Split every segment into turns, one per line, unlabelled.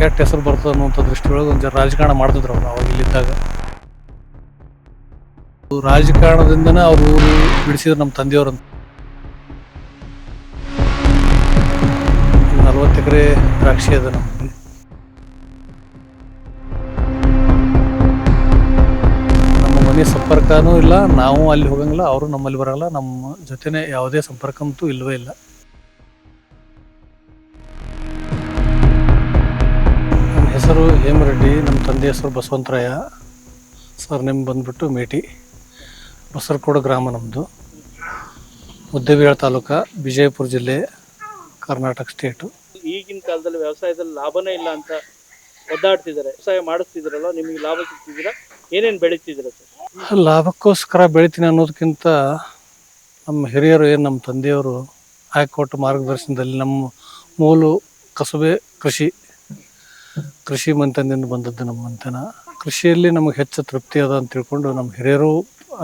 ಕೆಟ್ಟ ಹೆಸರು ಬರ್ತದೆ ಅನ್ನುವಂಥ ದೃಷ್ಟಿಯೊಳಗೆ ಒಂದು ರಾಜಕಾರಣ ಮಾಡ್ತಿದ್ರು ಅವ್ರು ಅವಾಗ ಇಲ್ಲಿದ್ದಾಗ. ರಾಜಕಾರಣದಿಂದನೇ ಅವರು ಊರು ಬಿಡಿಸಿದ್ರು ನಮ್ಮ ತಂದೆಯವ್ರಂತ ನಲ್ವತ್ತು ಎಕರೆ ದ್ರಾಕ್ಷಿ ಅದ ನಮ್ಮ ಮನೆ ಸಂಪರ್ಕನೂ ಇಲ್ಲ, ನಾವು ಅಲ್ಲಿ ಹೋಗಂಗಿಲ್ಲ, ಅವರು ನಮ್ಮಲ್ಲಿ ಬರಲ್ಲ, ನಮ್ಮ ಜೊತೆನೆ ಯಾವುದೇ ಸಂಪರ್ಕಂತೂ ಇಲ್ಲವೇ ಇಲ್ಲ. ಹೆಸರು ಹೇಮರೆಡ್ಡಿ ನಮ್ಮ ತಂದೆ ಹೆಸರು ಬಸವಂತರಾಯ. ಸರ್ ನಿಮ್ಮ ಬಂದ್ಬಿಟ್ಟು ಮೇಟಿ. ಬಸರಕೋಡ ಗ್ರಾಮ ನಮ್ಮದು ಮುದ್ದೇಬಿಹಾಳ ತಾಲೂಕ ವಿಜಯಪುರ ಜಿಲ್ಲೆ ಕರ್ನಾಟಕ ಸ್ಟೇಟು.
ಈಗಿನ ಕಾಲದಲ್ಲಿ ವ್ಯವಸಾಯದಲ್ಲಿ ಲಾಭನೇ ಇಲ್ಲ ಅಂತ ಒದ್ದಾಡ್ತಿದ್ದಾರೆ. ವ್ಯವಸಾಯ ಮಾಡಿಸ್ತಿದ್ರಲ್ಲ ನಿಮಗೆ ಲಾಭ ಸಿಗ್ತಿದ್ದೀರಾ? ಏನೇನು ಬೆಳೀತಿದ್ರ ಸರ್?
ಲಾಭಕ್ಕೋಸ್ಕರ ಬೆಳಿತೀನಿ ಅನ್ನೋದಕ್ಕಿಂತ ನಮ್ಮ ಹಿರಿಯರು ಏನು ನಮ್ಮ ತಂದೆಯವರು ಹೈಕೋರ್ಟ್ ಮಾರ್ಗದರ್ಶನದಲ್ಲಿ ನಮ್ಮ ಮೂಲ ಕಸುಬೆ ಕೃಷಿ ಕೃಷಿ ಮಂಥನದಿಂದ ಬಂದದ್ದು ನಮ್ಮ ಮಂಥನ. ಕೃಷಿಯಲ್ಲಿ ನಮಗೆ ಹೆಚ್ಚು ತೃಪ್ತಿ ಅದ ಅಂತ ತಿಳ್ಕೊಂಡು ನಮ್ಮ ಹಿರಿಯರು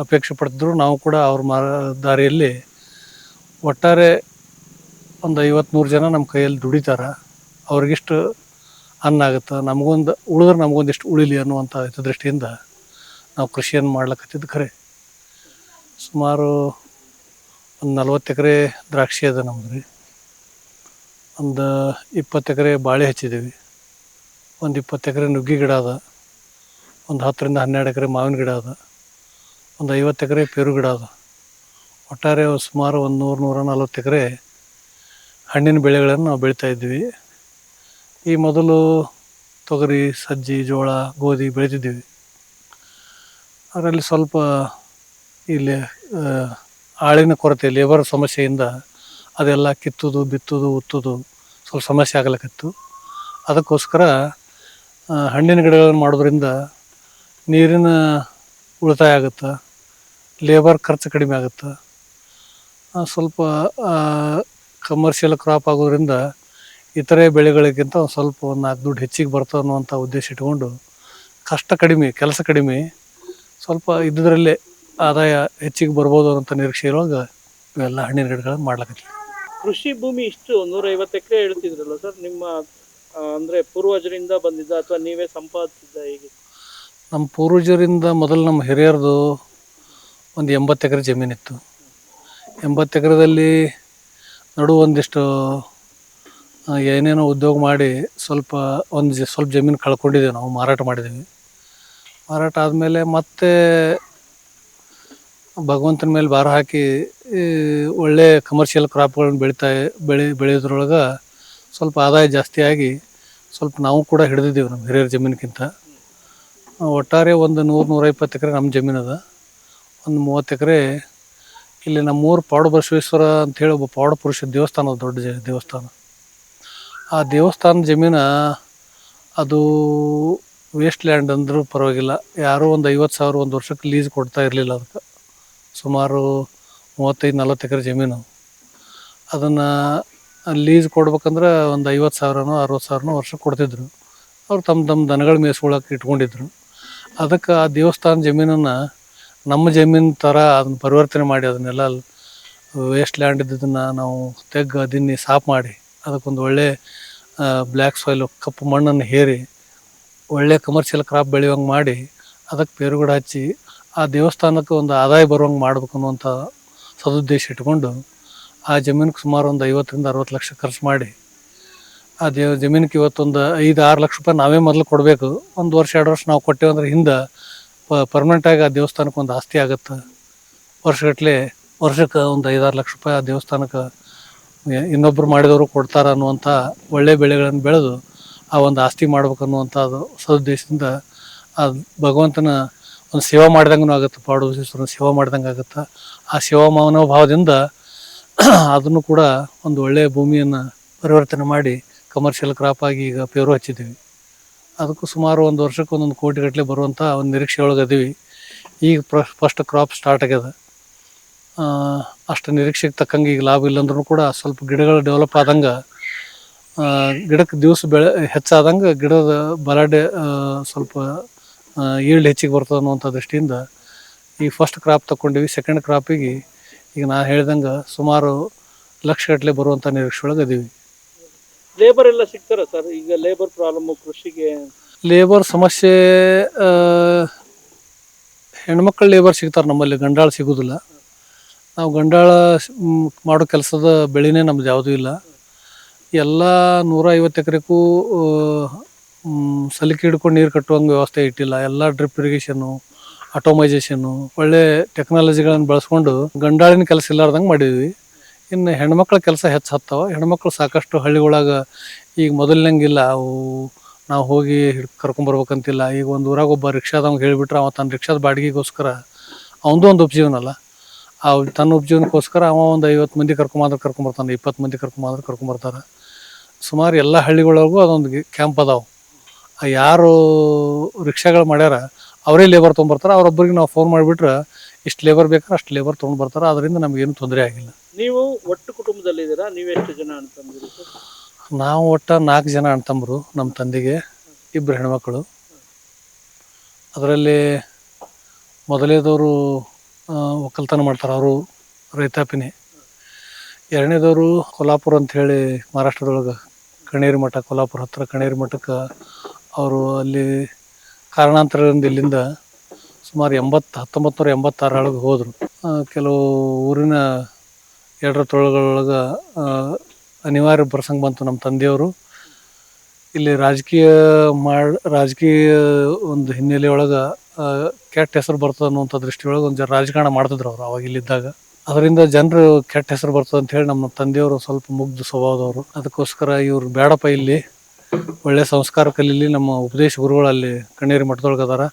ಅಪೇಕ್ಷೆ ಪಡ್ತಿದ್ರು. ನಾವು ಕೂಡ ಅವ್ರ ಮಾರ ದಾರಿಯಲ್ಲಿ ಒಟ್ಟಾರೆ ಒಂದು ಐವತ್ತು ನೂರು ಜನ ನಮ್ಮ ಕೈಯಲ್ಲಿ ದುಡಿತಾರ. ಅವ್ರಿಗಿಷ್ಟು ಅನ್ನ ಆಗುತ್ತೆ, ನಮಗೊಂದು ಉಳಿದ್ರೆ ನಮಗೊಂದಿಷ್ಟು ಉಳಿಲಿ ಅನ್ನುವಂಥ ಹಿತದೃಷ್ಟಿಯಿಂದ ನಾವು ಕೃಷಿಯನ್ನು ಮಾಡ್ಲಿಕ್ಕತ್ತಿದ್ದು ಖರೆ. ಸುಮಾರು ಒಂದು ನಲ್ವತ್ತು ಎಕರೆ ದ್ರಾಕ್ಷಿ ಅದ ನಮ್ದು ರೀ ಒಂದು ಇಪ್ಪತ್ತು ಎಕರೆ ಬಾಳೆ ಹಚ್ಚಿದ್ದೀವಿ. ಒಂದು ಇಪ್ಪತ್ತು ಎಕರೆ ನುಗ್ಗಿ ಗಿಡ ಅದ. ಒಂದು ಹತ್ತರಿಂದ ಹನ್ನೆರಡು ಎಕರೆ ಮಾವಿನ ಗಿಡ ಅದ. ಒಂದು ಐವತ್ತು ಎಕರೆ ಪೇರು ಗಿಡ ಅದ. ಒಟ್ಟಾರೆ ಸುಮಾರು ಒಂದು ನೂರು, ನೂರ ನಲ್ವತ್ತು ಎಕರೆ ಹಣ್ಣಿನ ಬೆಳೆಗಳನ್ನು ನಾವು ಬೆಳಿತಾ ಇದ್ವಿ ಈ ಮೊದಲು ತೊಗರಿ, ಸಜ್ಜಿ, ಜೋಳ, ಗೋಧಿ ಬೆಳೀತಿದ್ದೀವಿ ಅದರಲ್ಲಿ ಸ್ವಲ್ಪ ಇಲ್ಲಿ ಆಳಿನ ಕೊರತೆ, ಲೇಬರ್ ಸಮಸ್ಯೆಯಿಂದ ಅದೆಲ್ಲ ಕಿತ್ತುದು, ಬಿತ್ತುದು, ಉತ್ತುದು ಸ್ವಲ್ಪ ಸಮಸ್ಯೆ ಆಗಲಿಕ್ಕಿತ್ತು ಅದಕ್ಕೋಸ್ಕರ ಹಣ್ಣಿನ ಗಿಡಗಳನ್ನು ಮಾಡೋದ್ರಿಂದ ನೀರಿನ ಉಳಿತಾಯ ಆಗುತ್ತೆ ಲೇಬರ್ ಖರ್ಚು ಕಡಿಮೆ ಆಗುತ್ತೆ. ಸ್ವಲ್ಪ ಕಮರ್ಷಿಯಲ್ ಕ್ರಾಪ್ ಆಗೋದ್ರಿಂದ ಇತರೆ ಬೆಳೆಗಳಿಗಿಂತ ಒಂದು ಸ್ವಲ್ಪ ಒಂದು ನಾಲ್ಕು ದುಡ್ಡು ಹೆಚ್ಚಿಗೆ ಬರ್ತಾವೆ ಅನ್ನುವಂಥ ಉದ್ದೇಶ ಇಟ್ಕೊಂಡು ಕಷ್ಟ ಕಡಿಮೆ, ಕೆಲಸ ಕಡಿಮೆ, ಸ್ವಲ್ಪ ಇದ್ದದರಲ್ಲೇ ಆದಾಯ ಹೆಚ್ಚಿಗೆ ಬರ್ಬೋದು ಅನ್ನೋಂಥ ನಿರೀಕ್ಷೆ ಇರುವಾಗ ಇವೆಲ್ಲ ಹಣ್ಣಿನ ಗಿಡಗಳನ್ನು ಮಾಡ್ಲಕತ್ತೀವಿ
ಕೃಷಿ ಭೂಮಿ ಇಷ್ಟು ನೂರೈವತ್ತು ಎಕರೆ ಹೇಳ್ತಿದ್ರಲ್ಲ ಸರ್, ನಿಮ್ಮ ಅಂದ್ರೆ ಪೂರ್ವಜರಿಂದ ಬಂದಿದ್ದ ಅಥವಾ ನೀವೇ ಸಂಪಾದಿಸಿದ್ದ ಹೇಗೆ?
ನಮ್ಮ ಪೂರ್ವಜರಿಂದ ಮೊದಲು ನಮ್ಮ ಹಿರಿಯರದು ಒಂದು ಎಂಬತ್ತು ಎಕರೆ ಜಮೀನಿತ್ತು. ಎಂಬತ್ತು ಎಕರೆದಲ್ಲಿ ನಡು ಒಂದಿಷ್ಟು ಏನೇನೋ ಉದ್ಯೋಗ ಮಾಡಿ ಸ್ವಲ್ಪ ಒಂದು ಸ್ವಲ್ಪ ಜಮೀನು ಕಳ್ಕೊಂಡಿದ್ದೇವೆ ನಾವು, ಮಾರಾಟ ಮಾಡಿದ್ದೀವಿ. ಮಾರಾಟ ಆದಮೇಲೆ ಮತ್ತೆ ಭಗವಂತನ ಮೇಲೆ ಭಾರ ಹಾಕಿ ಒಳ್ಳೆಯ ಒಳ್ಳೆ ಕಮರ್ಷಿಯಲ್ ಕ್ರಾಪ್ಗಳನ್ನ ಬೆಳಿತಾ, ಬೆಳೆ, ಬೆಳೆಯೋದ್ರೊಳಗೆ ಸ್ವಲ್ಪ ಆದಾಯ ಜಾಸ್ತಿ ಆಗಿ ಸ್ವಲ್ಪ ನಾವು ಕೂಡ ಹಿಡಿದಿದ್ದೀವಿ ನಮ್ಮ ಹಿರಿಯರ ಜಮೀನಿಗಿಂತ. ಒಟ್ಟಾರೆ ಒಂದು ನೂರು, ನೂರೈವತ್ತು ಎಕರೆ ನಮ್ಮ ಜಮೀನು ಅದ. ಒಂದು ಮೂವತ್ತು ಎಕರೆ ಇಲ್ಲಿ ನಮ್ಮೂರು ಪಾಡು ಬಸವೇಶ್ವರ ಅಂಥೇಳಿ ಒಬ್ಬ ಪಾಡು ಪುರುಷ ದೇವಸ್ಥಾನ ದೊಡ್ಡ ದೇವಸ್ಥಾನ. ಆ ದೇವಸ್ಥಾನ ಜಮೀನು ಅದು ವೇಸ್ಟ್ ಲ್ಯಾಂಡ್ ಅಂದರೂ ಪರವಾಗಿಲ್ಲ. ಯಾರೋ ಒಂದು ಐವತ್ತು ಸಾವಿರ, ಒಂದು ವರ್ಷಕ್ಕೆ ಲೀಸ್ ಕೊಡ್ತಾ ಇರಲಿಲ್ಲ ಅದಕ್ಕೆ. ಸುಮಾರು ಮೂವತ್ತೈದು, ನಲ್ವತ್ತು ಎಕರೆ ಜಮೀನು. ಅದನ್ನು ಲೀಸ್ ಕೊಡ್ಬೇಕಂದ್ರೆ ಒಂದು ಐವತ್ತು ಸಾವಿರನೋ, ಅರವತ್ತು ಸಾವಿರನೋ ವರ್ಷ ಕೊಡ್ತಿದ್ರು. ಅವ್ರು ತಮ್ಮ ತಮ್ಮ ದನಗಳು ಮೇಯಿಸ್ಕೊಳಕ್ಕೆ ಇಟ್ಕೊಂಡಿದ್ರು. ಅದಕ್ಕೆ ಆ ದೇವಸ್ಥಾನ ಜಮೀನನ್ನು ನಮ್ಮ ಜಮೀನು ಥರ ಅದನ್ನ ಪರಿವರ್ತನೆ ಮಾಡಿ, ಅದನ್ನೆಲ್ಲ ವೇಸ್ಟ್ ಲ್ಯಾಂಡ್ ಇದ್ದದನ್ನು ನಾವು ತೆಗ್ಗು, ದಿನ್ನಿ ಸಾಫ್ ಮಾಡಿ, ಅದಕ್ಕೊಂದು ಒಳ್ಳೆ ಬ್ಲ್ಯಾಕ್ ಸಾಯಿಲು ಕಪ್ಪು ಮಣ್ಣನ್ನು ಹೇರಿ, ಒಳ್ಳೆ ಕಮರ್ಷಿಯಲ್ ಕ್ರಾಪ್ ಬೆಳೆಯುವಂಗೆ ಮಾಡಿ ಅದಕ್ಕೆ ಪೇರುಗಡ ಹಚ್ಚಿ, ಆ ದೇವಸ್ಥಾನಕ್ಕೆ ಒಂದು ಆದಾಯ ಬರುವಂಗೆ ಮಾಡ್ಬೇಕು ಅನ್ನುವಂಥ ಸದುದ್ದೇಶ ಇಟ್ಕೊಂಡು ಆ ಜಮೀನಿಗೆ ಸುಮಾರು ಒಂದು ಐವತ್ತರಿಂದ ಅರವತ್ತು ಲಕ್ಷ ಖರ್ಚು ಮಾಡಿ, ಆ ದೇವ ಜಮೀನಿಗೆ ಇವತ್ತೊಂದು ಐದು, ಆರು ಲಕ್ಷ ರೂಪಾಯಿ ನಾವೇ ಮೊದಲು ಕೊಡಬೇಕು. ಒಂದು ವರ್ಷ, ಎರಡು ವರ್ಷ ನಾವು ಕೊಟ್ಟೇವಂದ್ರೆ ಹಿಂದೆ ಪ ಪರ್ಮನೆಂಟಾಗಿ ಆ ದೇವಸ್ಥಾನಕ್ಕೆ ಒಂದು ಆಸ್ತಿ ಆಗುತ್ತೆ. ವರ್ಷಗಟ್ಟಲೆ ವರ್ಷಕ್ಕೆ ಒಂದು ಐದಾರು ಲಕ್ಷ ರೂಪಾಯಿ ಆ ದೇವಸ್ಥಾನಕ್ಕೆ ಇನ್ನೊಬ್ಬರು ಮಾಡಿದವರು ಕೊಡ್ತಾರ ಅನ್ನುವಂಥ ಒಳ್ಳೆ ಬೆಳೆಗಳನ್ನು ಬೆಳೆದು ಆ ಒಂದು ಆಸ್ತಿ ಮಾಡ್ಬೇಕು ಅನ್ನುವಂಥ ಅದು ಸದುದ್ದೇಶದಿಂದ ಆ ಭಗವಂತನ ಒಂದು ಸೇವಾ ಮಾಡ್ದಂಗೂ ಆಗುತ್ತೆ, ಪಾಡು ಸೇವಾ ಮಾಡ್ದಂಗೆ ಆಗುತ್ತೆ. ಆ ಸೇವಾ ಮನೋಭಾವದಿಂದ ಅದನ್ನು ಕೂಡ ಒಂದು ಒಳ್ಳೆಯ ಭೂಮಿಯನ್ನು ಪರಿವರ್ತನೆ ಮಾಡಿ ಕಮರ್ಷಿಯಲ್ ಕ್ರಾಪ್ ಆಗಿ ಈಗ ಪೇರು ಹಚ್ಚಿದ್ದೀವಿ. ಅದಕ್ಕೂ ಸುಮಾರು ಒಂದು ವರ್ಷಕ್ಕೆ ಒಂದೊಂದು ಕೋಟಿ ಗಟ್ಟಲೆ ಬರುವಂಥ ಒಂದು ನಿರೀಕ್ಷೆ ಒಳಗದೀವಿ ಈಗ ಪ್ರ ಫಸ್ಟ್ ಕ್ರಾಪ್ ಸ್ಟಾರ್ಟ್ ಆಗ್ಯದ. ಅಷ್ಟು ನಿರೀಕ್ಷೆಗೆ ತಕ್ಕಂಗೆ ಈಗ ಲಾಭ ಇಲ್ಲಂದ್ರೂ ಕೂಡ ಸ್ವಲ್ಪ ಗಿಡಗಳು ಡೆವಲಪ್ ಆದಂಗೆ ಗಿಡಕ್ಕೆ ದಿವಸ ಬೆಳೆ ಹೆಚ್ಚಾದಂಗೆ ಗಿಡದ ಬಲಾಡೆ ಸ್ವಲ್ಪ ಈಲ್ಡ್ ಹೆಚ್ಚಿಗೆ ಬರ್ತದೆ ಅನ್ನುವಂಥ ದೃಷ್ಟಿಯಿಂದ ಈ ಫಸ್ಟ್ ಕ್ರಾಪ್ ತಗೊಂಡಿವಿ ಸೆಕೆಂಡ್ ಕ್ರಾಪಿಗೆ ಈಗ ನಾನು ಹೇಳ್ದಂಗೆ ಸುಮಾರು ಲಕ್ಷಗಟ್ಟಲೆ ಬರುವಂಥ ನಿರೀಕ್ಷೆ ಒಳಗೆ ಅದೀವಿ
ಲೇಬರ್ ಎಲ್ಲ ಸಿಗ್ತಾರ ಸರ್ ಈಗ ಲೇಬರ್ ಪ್ರಾಬ್ಲಮ್ ಕೃಷಿಗೆ?
ಲೇಬರ್ ಸಮಸ್ಯೆ ಆ, ಹೆಣ್ಮಕ್ಳು ಲೇಬರ್ ಸಿಗ್ತಾರೆ ನಮ್ಮಲ್ಲಿ ಗಂಡಾಳ ಸಿಗೋದಿಲ್ಲ. ನಾವು ಗಂಡಾಳ ಸ್- ಮ್, ಮಾಡೋ ಕೆಲಸದ ಬೆಳೆನೇ ನಮ್ದು ಯಾವುದೂ ಇಲ್ಲ. ಎಲ್ಲ ನೂರ ಐವತ್ತು ಎಕರೆಗೂ ಸಲಿಕೆ ಹಿಡ್ಕೊಂಡು ನೀರು ಕಟ್ಟುವಂಗೆ ವ್ಯವಸ್ಥೆ ಇಟ್ಟಿಲ್ಲ. ಎಲ್ಲ ಡ್ರಿಪ್ ಇರಿಗೇಷನ್ನು ಆಟೋಮೈಸೇಷನ್ನು ಒಳ್ಳೆ ಟೆಕ್ನಾಲಜಿಗಳನ್ನು ಬಳಸ್ಕೊಂಡು ಗಂಡಾಳಿನ ಕೆಲಸ ಇಲ್ಲಾರ್ದಂಗೆ ಮಾಡಿದ್ವಿ. ಇನ್ನು ಹೆಣ್ಮಕ್ಳ ಕೆಲಸ ಹೆಚ್ಚು ಹತ್ತವ. ಹೆಣ್ಮಕ್ಳು ಸಾಕಷ್ಟು ಹಳ್ಳಿಗಳಾಗ ಈಗ ಮೊದಲಿನಂಗಿಲ್ಲ. ಅವು ನಾವು ಹೋಗಿ ಹಿಡ್ ಕರ್ಕೊಂಬರ್ಬೇಕಂತಿಲ್ಲ ಈಗ ಒಂದು ಊರಾಗ ಒಬ್ಬ ರಿಕ್ಷಾದವ್ಗೆ ಹೇಳಿಬಿಟ್ರೆ ಅವ ತನ್ನ ರಿಕ್ಷಾದ ಬಾಡಿಗೆಗೋಸ್ಕರ ಅವನದು ಒಂದು ಉಪಜೀವನ ಅಲ್ಲ ಆ ತನ್ನ ಉಪಜೀವನಕ್ಕೋಸ್ಕರ ಅವ ಒಂದು ಐವತ್ತು ಮಂದಿ ಕರ್ಕೊಂಬಂದ್ರೆ ಕರ್ಕೊಂಬರ್ತಾನೆ ಇಪ್ಪತ್ತು ಮಂದಿ ಕರ್ಕೊಂಬಂದ್ರೆ ಕರ್ಕೊಂಬರ್ತಾರೆ ಸುಮಾರು ಎಲ್ಲ ಹಳ್ಳಿಗಳೊಳಗೂ ಅದೊಂದು ಕ್ಯಾಂಪ್ ಅದಾವೆ. ಯಾರು ರಿಕ್ಷಾಗಳು ಮಾಡ್ಯಾರ ಅವರೇ ಲೇಬರ್ ತೊಗೊಂಡ್ಬರ್ತಾರೆ. ಅವ್ರೊಬ್ಬರಿಗೆ ನಾವು ಫೋನ್ ಮಾಡಿಬಿಟ್ರೆ ಇಷ್ಟು ಲೇಬರ್ ಬೇಕಾದ್ರೆ ಅಷ್ಟು ಲೇಬರ್ ತೊಗೊಂಡು ಬರ್ತಾರೆ ಅದರಿಂದ ನಮಗೇನು ತೊಂದರೆ ಆಗಿಲ್ಲ.
ನೀವು ಒಟ್ಟು ಕುಟುಂಬ್ದಲ್ಲಿದ್ದೀರ ನೀವು ಎಷ್ಟು ಜನ ಅಂತಂದಿರಿ ಸರ್?
ನಾವು ಒಟ್ಟ ನಾಲ್ಕು ಜನ ಅಣ್ತಂಬರು ನಮ್ಮ ತಂದೆಗೆ ಇಬ್ಬರು ಹೆಣ್ಮಕ್ಳು. ಅದರಲ್ಲಿ ಮೊದಲೇದವರು ಒಕ್ಕಲ್ತನ ಮಾಡ್ತಾರೆ ಅವರು ರೈತಾಪಿನಿ. ಎರಡನೇದವರು ಕೊಲ್ಲಾಪುರ ಅಂತ ಹೇಳಿ ಮಹಾರಾಷ್ಟ್ರದೊಳಗೆ ಕಣೇರಿ ಮಠ ಕೊಲ್ಲಾಪುರ ಹತ್ರ ಕಣೇರಿ ಮಠಕ್ಕೆ ಅವರು ಅಲ್ಲಿ ಕಾರಣಾಂತರದಿಂದ ಇಲ್ಲಿಂದ ಸುಮಾರು ಎಂಬತ್ತು ಹತ್ತೊಂಬತ್ತು ನೂರ ಎಂಬತ್ತಾರೊಳಗೆ ಹೋದರು. ಕೆಲವು ಊರಿನ ಎರಡರ ತೊಳಗಳೊಳಗೆ ಅನಿವಾರ್ಯ ಪ್ರಸಂಗ ಬಂತು ನಮ್ಮ ತಂದೆಯವರು. ಇಲ್ಲಿ ರಾಜಕೀಯ ಮಾಡಿ, ರಾಜಕೀಯ ಒಂದು ಹಿನ್ನೆಲೆಯೊಳಗೆ ಕೆಟ್ಟ ಹೆಸರು ಬರ್ತದೆ ಅನ್ನುವಂಥ ದೃಷ್ಟಿಯೊಳಗೆ ಒಂದು ರಾಜಕಾರಣ ಮಾಡ್ತಿದ್ರು ಅವರು ಅವಾಗ ಇಲ್ಲಿದ್ದಾಗ. ಅದರಿಂದ ಜನರು ಕೆಟ್ಟ ಹೆಸರು ಬರ್ತದೆ ಅಂತ ಹೇಳಿ ನಮ್ಮ ತಂದೆಯವರು ಸ್ವಲ್ಪ ಮುಗ್ಧ ಸ್ವಭಾವದವರು. ಅದಕ್ಕೋಸ್ಕರ ಇವರು ಬೇಡಪ್ಪ ಇಲ್ಲಿ. ಒಳ್ಳೆ ಸಂಸ್ಕಾರ ಕಲೀಲಿ ನಮ್ಮ ಉಪದೇಶ ಗುರುಗಳು ಅಲ್ಲಿ ಕಣ್ಣೇರಿ ಮಠದೊಳಗೆ ಅದಾರ.